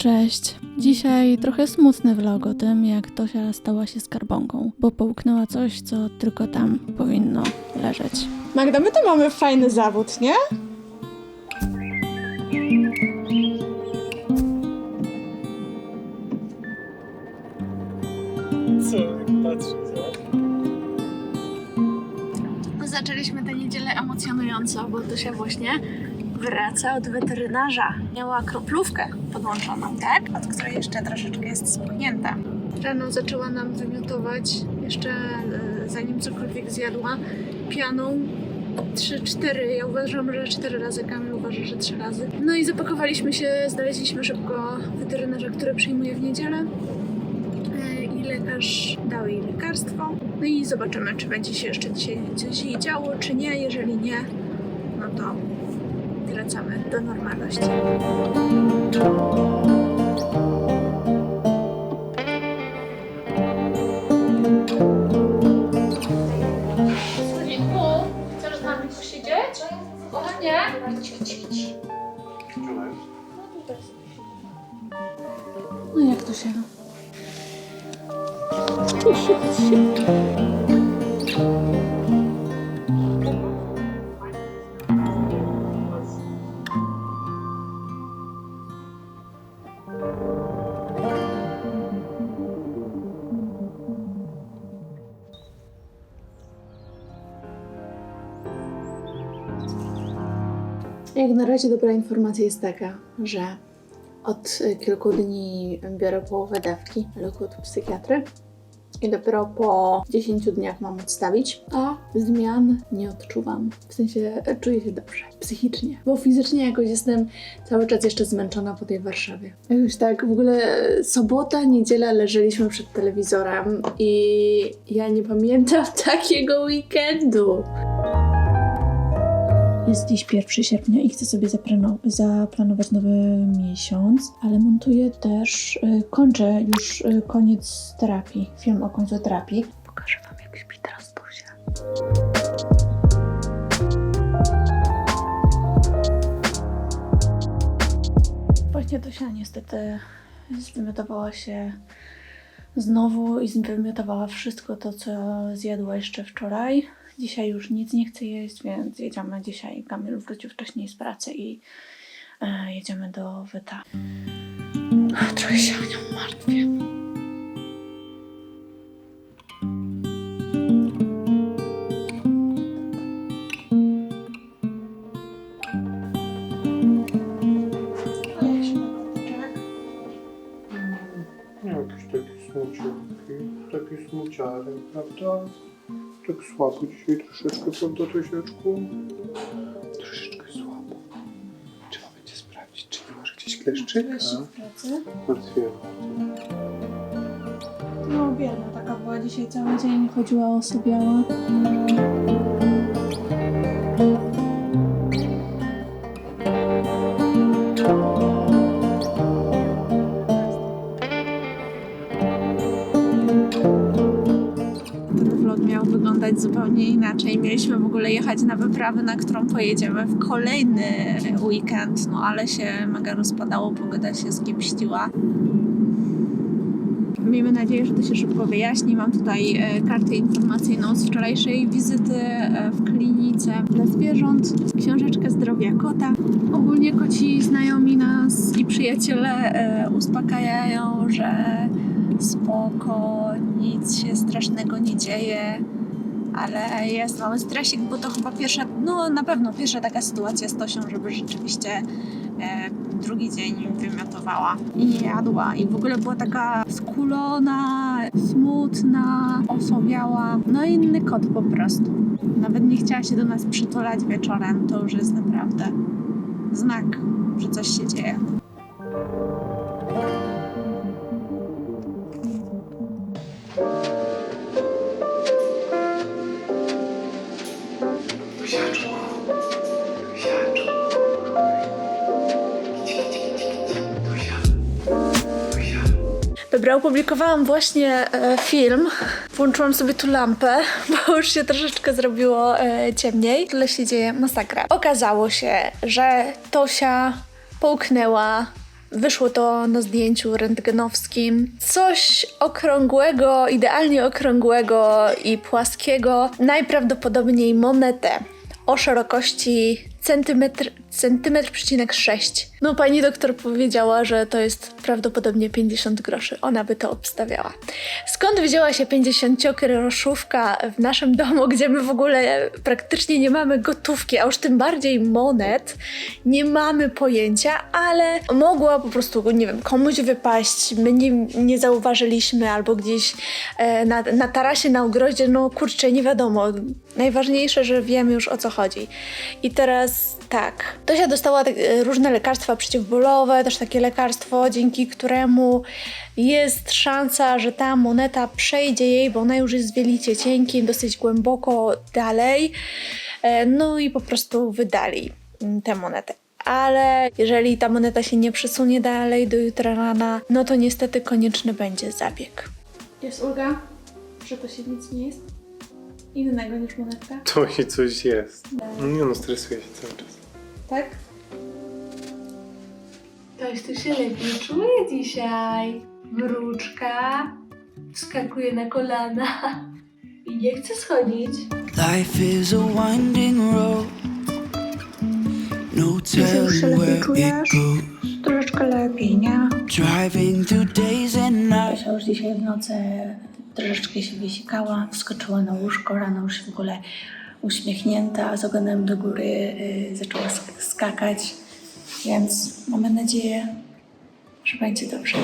cześć. Dzisiaj trochę smutny vlog o tym, jak Tosia stała się skarbonką, bo połknęła coś, co tylko tam powinno leżeć. Magda, my to mamy fajny zawód, nie? Co, patrzę. Zaczęliśmy tę niedzielę emocjonująco, bo Tosia właśnie wraca od weterynarza. Miała kroplówkę podłączoną, tak? Od której jeszcze troszeczkę jest spuchnięta. Rano zaczęła nam wymiotować, jeszcze e, zanim cokolwiek zjadła, pianą 3-4. Ja uważam, że 4 razy, Kamil uważa, że 3 razy. No i zapakowaliśmy się, znaleźliśmy szybko weterynarza, który przyjmuje w niedzielę. E, I lekarz dał jej lekarstwo. No i zobaczymy, czy będzie się jeszcze dzisiaj coś jej działo, czy nie. Jeżeli nie, no to wracamy do normalności. Słoninku, chcesz z nami posiedzieć? Kochanie? No jak to się... Jak na razie dobra informacja jest taka, że od kilku dni biorę połowę dawki leku od psychiatry i dopiero po 10 dniach mam odstawić, a zmian nie odczuwam. W sensie e, czuję się dobrze, psychicznie, bo fizycznie jakoś jestem cały czas jeszcze zmęczona po tej Warszawie. Jakoś tak, w ogóle e, sobota, niedziela leżeliśmy przed telewizorem i ja nie pamiętam takiego weekendu. Jest dziś 1 sierpnia i chcę sobie zaplano- zaplanować nowy miesiąc, ale montuję też, y, kończę już y, koniec terapii, film o końcu terapii. Pokażę Wam jak śpi teraz Tosia. Właśnie Tosia niestety zwymiotowała się znowu i zwymiotowała wszystko to, co zjadła jeszcze wczoraj. Dzisiaj już nic nie chce jeść, więc jedziemy dzisiaj. Kamil wrócił wcześniej z pracy i e, jedziemy do Wyta. Trochę się o nią martwię. Słabo dzisiaj troszeczkę, prawda, Tosieczku? Troszeczkę słabo. Trzeba będzie sprawdzić, czy nie masz gdzieś kleszczyka. w pracy? Martwię. No biedna taka była dzisiaj cały dzień, chodziła osobiała. Wyglądać zupełnie inaczej. Mieliśmy w ogóle jechać na wyprawę, na którą pojedziemy w kolejny weekend, no ale się mega rozpadało, pogoda się skiepściła. Miejmy nadzieję, że to się szybko wyjaśni. Mam tutaj e, kartę informacyjną z wczorajszej wizyty e, w klinice dla zwierząt, książeczkę zdrowia kota. Ogólnie koci znajomi nas i przyjaciele e, uspokajają, że spoko, nic się strasznego nie dzieje, ale jest mały stresik, bo to chyba pierwsza, no na pewno pierwsza taka sytuacja z Tosią, żeby rzeczywiście e, drugi dzień wymiotowała i jadła i w ogóle była taka skulona, smutna, osobiała, no inny kot po prostu. Nawet nie chciała się do nas przytulać wieczorem, to już jest naprawdę znak, że coś się dzieje. Dobra, opublikowałam właśnie e, film. Włączyłam sobie tu lampę, bo już się troszeczkę zrobiło e, ciemniej. Tyle się dzieje, masakra. Okazało się, że Tosia połknęła Wyszło to na zdjęciu rentgenowskim. Coś okrągłego, idealnie okrągłego i płaskiego, najprawdopodobniej monetę o szerokości centymetr, centymetr przecinek 6. No pani doktor powiedziała, że to jest prawdopodobnie 50 groszy. Ona by to obstawiała. Skąd wzięła się 50 groszówka w naszym domu, gdzie my w ogóle praktycznie nie mamy gotówki, a już tym bardziej monet, nie mamy pojęcia, ale mogła po prostu, nie wiem, komuś wypaść, my nie, nie zauważyliśmy, albo gdzieś e, na, na tarasie, na ogrodzie, no kurczę, nie wiadomo. Najważniejsze, że wiemy już o co chodzi. I teraz tak, Tosia dostała tak, e, różne lekarstwa przeciwbólowe, też takie lekarstwo, dzięki któremu jest szansa, że ta moneta przejdzie jej, bo ona już jest w wielicie cienkim, dosyć głęboko dalej. E, No i po prostu wydali tę monetę. Ale jeżeli ta moneta się nie przesunie dalej do jutra rana, no to niestety konieczny będzie zabieg. Jest Ulga, że to się nic nie jest innego niż monetka, To i coś jest. No nie no, stresuję się cały czas. Tak? Ktoś tu się lepiej czuje dzisiaj. Mruczka skakuje na kolana i nie chce schodzić. Life is a winding road. No telling where it goes. Troszeczkę lepiej, nie? Driving through days and nights. Kasia już dzisiaj w nocy troszeczkę się wysikała, wskoczyła na łóżko, rano już w ogóle uśmiechnięta, z ogonem do góry y, zaczęła sk- skakać, więc mamy nadzieję, że będzie dobrze.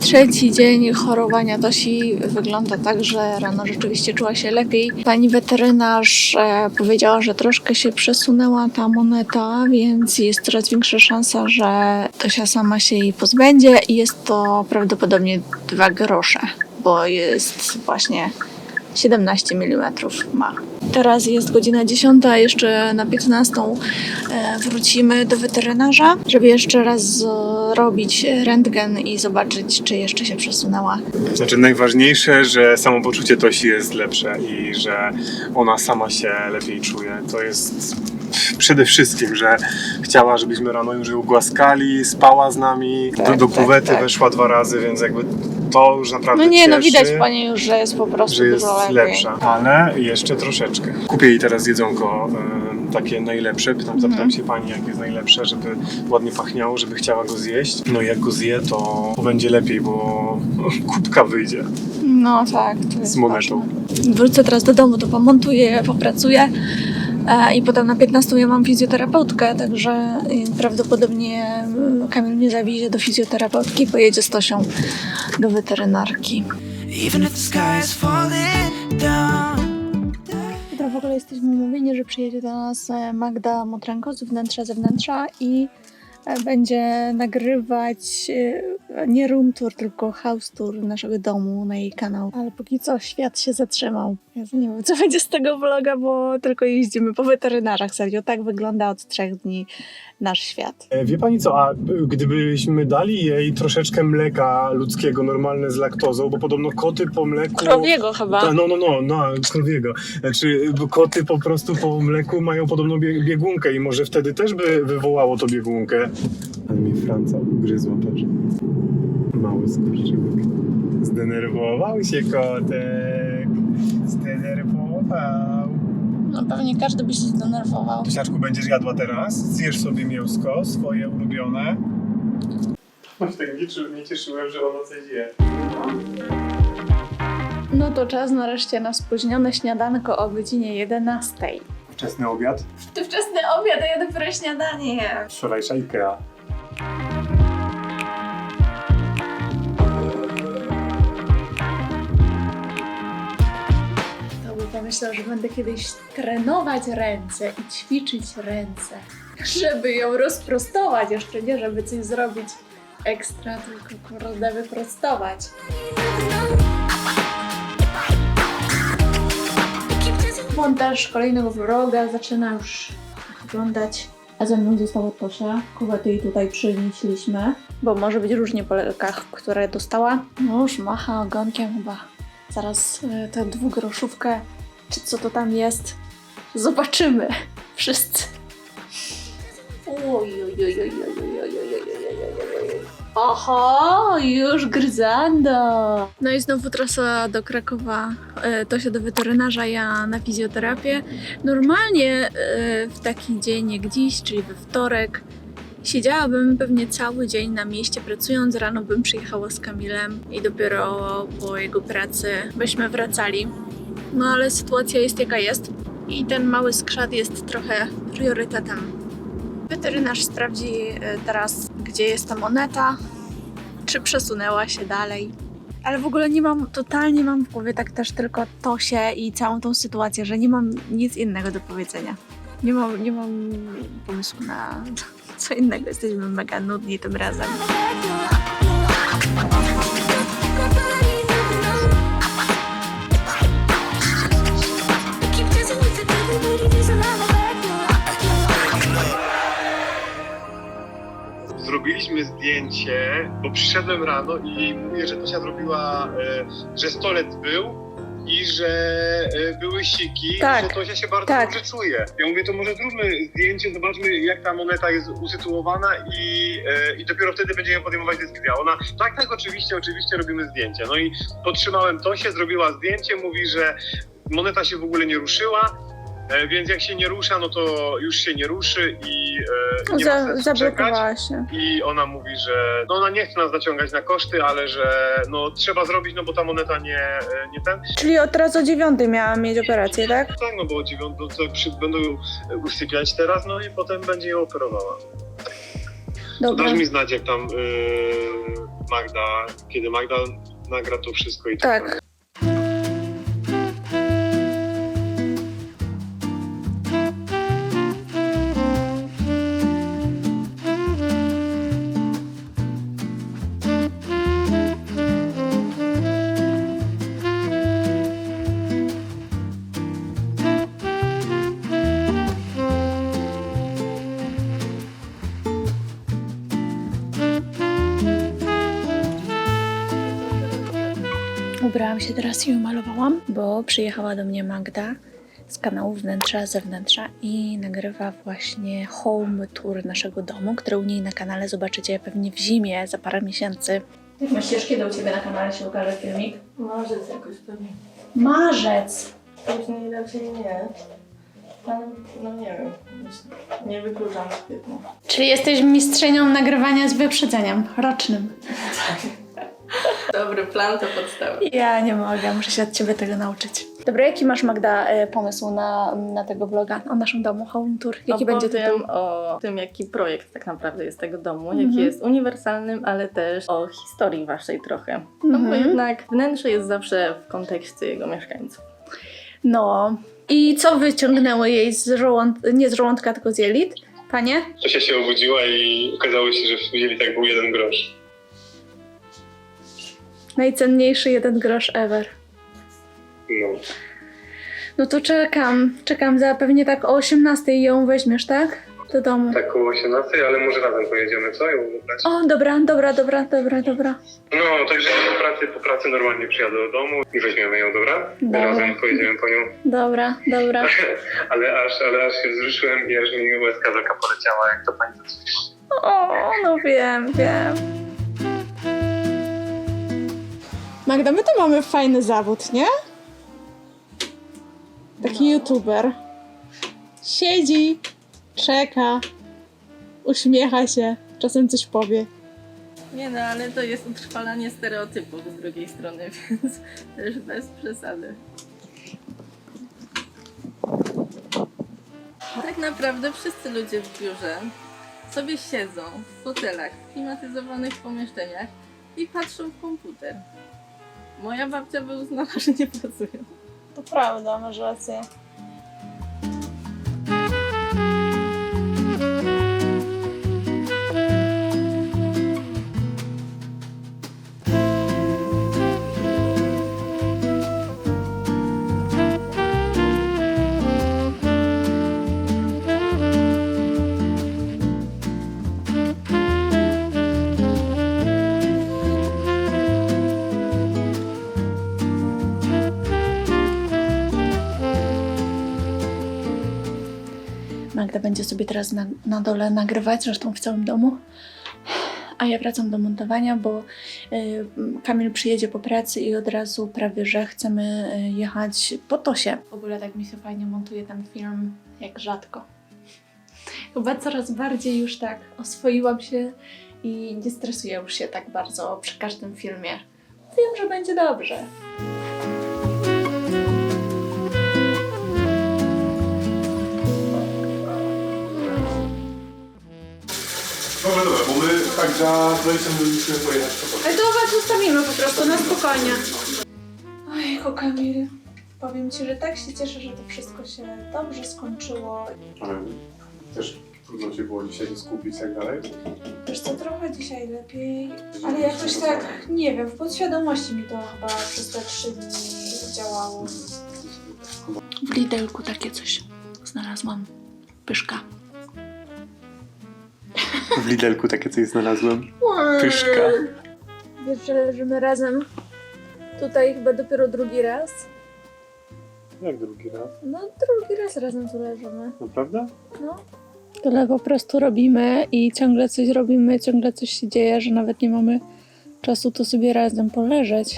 Trzeci dzień chorowania Tosi wygląda tak, że rano rzeczywiście czuła się lepiej. Pani weterynarz e, powiedziała, że troszkę się przesunęła ta moneta, więc jest coraz większa szansa, że Tosia sama się jej pozbędzie i jest to prawdopodobnie dwa grosze, bo jest właśnie 17 mm ma. Teraz jest godzina 10, a jeszcze na 15 e, wrócimy do weterynarza, żeby jeszcze raz zrobić rentgen i zobaczyć, czy jeszcze się przesunęła. Znaczy najważniejsze, że samopoczucie Tosi jest lepsze i że ona sama się lepiej czuje. To jest przede wszystkim, że chciała, żebyśmy rano już ją głaskali, spała z nami, do, Tak, do tak, kuwety tak. weszła dwa razy, więc jakby to już naprawdę No nie, no cieszy. widać pani już, że jest po prostu że jest lepiej. lepsza, ale jeszcze troszeczkę. Kupię jej teraz jedzonko e, takie najlepsze. Pytam, zapytam się pani, jakie jest najlepsze, żeby ładnie pachniało, żeby chciała go zjeść. No i jak go zje, to, to będzie lepiej, bo kubka wyjdzie. No tak, to jest Z monetą. ważne. Wrócę teraz do domu, to pomontuję, popracuję. E, I potem na 15 ja mam fizjoterapeutkę, także e, prawdopodobnie e, Kamil mnie zawiezie do fizjoterapeutki i pojedzie z Tosią do weterynarki. Jutro w ogóle jesteśmy umówieni, że przyjedzie do nas Magda Motrenko z wnętrza zewnętrza i będzie nagrywać e, nie room tour, tylko house tour naszego domu na jej kanał. Ale póki co świat się zatrzymał. Ja nie wiem, co będzie z tego vloga, bo tylko jeździmy po weterynarzach. Serio, tak wygląda od trzech dni nasz świat. E, Wie pani co, a gdybyśmy dali jej troszeczkę mleka ludzkiego, normalne z laktozą, bo podobno koty po mleku... Krowiego chyba. Ta, no, no, no, no, krowiego. Znaczy, koty po prostu po mleku mają podobno bie, biegunkę i może wtedy też by wywołało to biegunkę. Ale mi Franca ugryzła też. Mały skurczybyk. Zdenerwował się kotek. Zdenerwował. No pewnie każdy by się zdenerwował. Tosiaczku, będziesz jadła teraz? Zjesz sobie mięsko, swoje ulubione. Tak nie, nie cieszyłem, że ona coś je. No to czas nareszcie na spóźnione śniadanko o godzinie 11. Wczesny obiad. To wczesny obiad, a ja dopiero śniadanie. Wczorajsza Ikea. To by pomyślał, że będę kiedyś trenować ręce i ćwiczyć ręce, żeby ją rozprostować. Jeszcze nie, żeby coś zrobić ekstra, tylko kurde wyprostować. Montaż kolejnego vloga zaczyna już wyglądać. A ze mną została Tosia. Kuwetę jej tutaj przynieśliśmy, bo może być różnie po lekach, które dostała. No już macha ogonkiem chyba Zaraz e, tę dwugroszówkę, czy co to tam jest, zobaczymy wszyscy. Oj. Oho, już gryzando. No i znowu trasa do Krakowa, e, to się do weterynarza, ja na fizjoterapię. Normalnie e, w taki dzień jak dziś, czyli we wtorek, siedziałabym pewnie cały dzień na mieście pracując. Rano bym przyjechała z Kamilem i dopiero po jego pracy byśmy wracali. No ale sytuacja jest jaka jest i ten mały skrzat jest trochę priorytetem. Weterynarz sprawdzi e, teraz, gdzie jest ta moneta, czy przesunęła się dalej. Ale w ogóle nie mam, totalnie mam w głowie tak też tylko to się i całą tą sytuację, że nie mam nic innego do powiedzenia. Nie mam, nie mam pomysłu na co innego. Jesteśmy mega nudni tym razem. Zrobiliśmy zdjęcie, bo przyszedłem rano i mówię, że Tosia zrobiła, e, że stolec był i że e, były siki, Tak, że Tosia się bardzo tak. dobrze czuje. Ja mówię, to może zróbmy zdjęcie, zobaczmy jak ta moneta jest usytuowana i, e, i dopiero wtedy będziemy podejmować decyzję. Ona, tak, tak, oczywiście, oczywiście robimy zdjęcie. No i podtrzymałem Tosię, zrobiła zdjęcie, mówi, że moneta się w ogóle nie ruszyła, więc jak się nie rusza, no to już się nie ruszy i e, nie ma sensu czekać. się. I ona mówi, że no ona nie chce nas zaciągać na koszty, ale że no trzeba zrobić, no bo ta moneta nie, e, nie ten. Czyli od teraz o dziewiątej miałam mieć operację, tak? Tak, no bo dziewiątą to przy, będą ją usypiać teraz, no i potem będzie ją operowała. To Dobra. dasz mi znać, jak tam yy, Magda, kiedy Magda nagra to wszystko i tak. Tak. Ubrałam się teraz i umalowałam, bo przyjechała do mnie Magda z kanału Wnętrza Zewnętrza i nagrywa właśnie home tour naszego domu, który u niej na kanale zobaczycie pewnie w zimie za parę miesięcy. Jak myślisz, kiedy u Ciebie na kanale się ukaże filmik? Marzec jakoś pewnie. Marzec! Później raczej nie. No nie wiem. Nie wykluczam. Czyli jesteś mistrzynią nagrywania z wyprzedzeniem rocznym. Dobry plan to podstawa. Ja nie mogę, muszę się od Ciebie tego nauczyć. Dobra, jaki masz Magda e, pomysł na, na tego vloga, o naszym domu home tour? Jaki będzie tytuł? Opowiem o tym, jaki projekt tak naprawdę jest tego domu, Mhm. jaki jest uniwersalnym, ale też o historii waszej trochę. No bo Mhm. jednak wnętrze jest zawsze w kontekście jego mieszkańców. No. I co wyciągnęło jej z żołądka, nie z żołądka, tylko z jelit? Panie? Tosia się obudziła i okazało się, że w mieli tak był jeden grosz. Najcenniejszy jeden grosz ever. No. No to czekam, czekam za pewnie tak o 18 ją weźmiesz, tak? Do domu. Tak koło 18, ale może razem pojedziemy, co? Ją? O, dobra, dobra, dobra, dobra, dobra. No, także po pracy, po pracy normalnie przyjadę do domu i weźmiemy ją, dobra? Dobra. Razem pojedziemy po nią. Dobra, dobra. Ale aż, ale aż się wzruszyłem i aż mi łezka z oka poleciała, jak to pani zadzwoniła. O, no wiem, wiem. Magda, my to mamy fajny zawód, nie? Taki youtuber. Siedzi, czeka, uśmiecha się, czasem coś powie. Nie no, ale to jest utrwalanie stereotypów z drugiej strony, więc też bez przesady. Tak naprawdę wszyscy ludzie w biurze sobie siedzą w fotelach, w klimatyzowanych pomieszczeniach i patrzą w komputer. Моя бабця би узнала, що не працює. То правда, може це. Magda będzie sobie teraz na, na dole nagrywać, zresztą w całym domu. A ja wracam do montowania, bo y, Kamil przyjedzie po pracy i od razu prawie, że chcemy y, jechać po Tosie. W ogóle tak mi się fajnie montuje ten film, jak rzadko. Chyba coraz bardziej już tak oswoiłam się i nie stresuję już się tak bardzo przy każdym filmie. Wiem, że będzie dobrze. Tak za Joyce'em byliśmy pojechać. Ale to was zostawimy po prostu na spokojnie. Ojku Kamil, powiem Ci, że tak się cieszę, że to wszystko się dobrze skończyło. Ale też trudno się było dzisiaj skupić i tak dalej. Wiesz co, trochę dzisiaj lepiej, ale jakoś tak, nie wiem, w podświadomości mi to chyba przez te trzy dni działało. W Lidelku takie coś znalazłam. Pyszka. W Lidelku takie coś znalazłem. Pyszka. Wiesz, że leżymy razem tutaj chyba dopiero drugi raz? Jak drugi raz? No, drugi raz razem tu leżymy. Naprawdę? No. Tyle po prostu robimy i ciągle coś robimy, ciągle coś się dzieje, że nawet nie mamy czasu tu sobie razem poleżeć.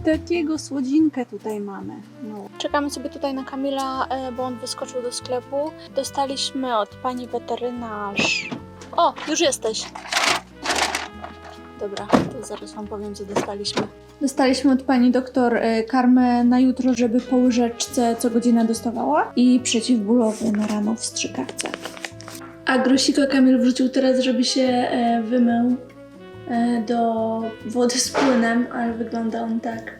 I takiego słodzinkę tutaj mamy. No. Czekamy sobie tutaj na Kamila, e, bo on wyskoczył do sklepu. Dostaliśmy od pani weterynarz. O, już jesteś. Dobra, to zaraz wam powiem, co dostaliśmy. Dostaliśmy od pani doktor e, karmę na jutro, żeby po łyżeczce co godzinę dostawała i przeciwbólowy na rano w strzykawce. A grosika Kamil wrzucił teraz, żeby się e, wymył do wody z płynem, ale wygląda on tak.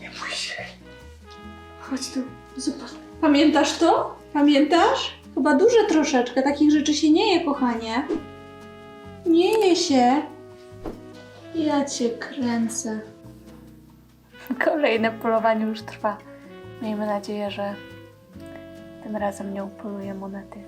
Nie bój się. Chodź tu, zobacz. Pamiętasz to? Pamiętasz? Chyba duże troszeczkę, takich rzeczy się nie je, kochanie. Nie je się. Ja cię kręcę. Kolejne polowanie już trwa. Miejmy nadzieję, że tym razem nie upoluje monety.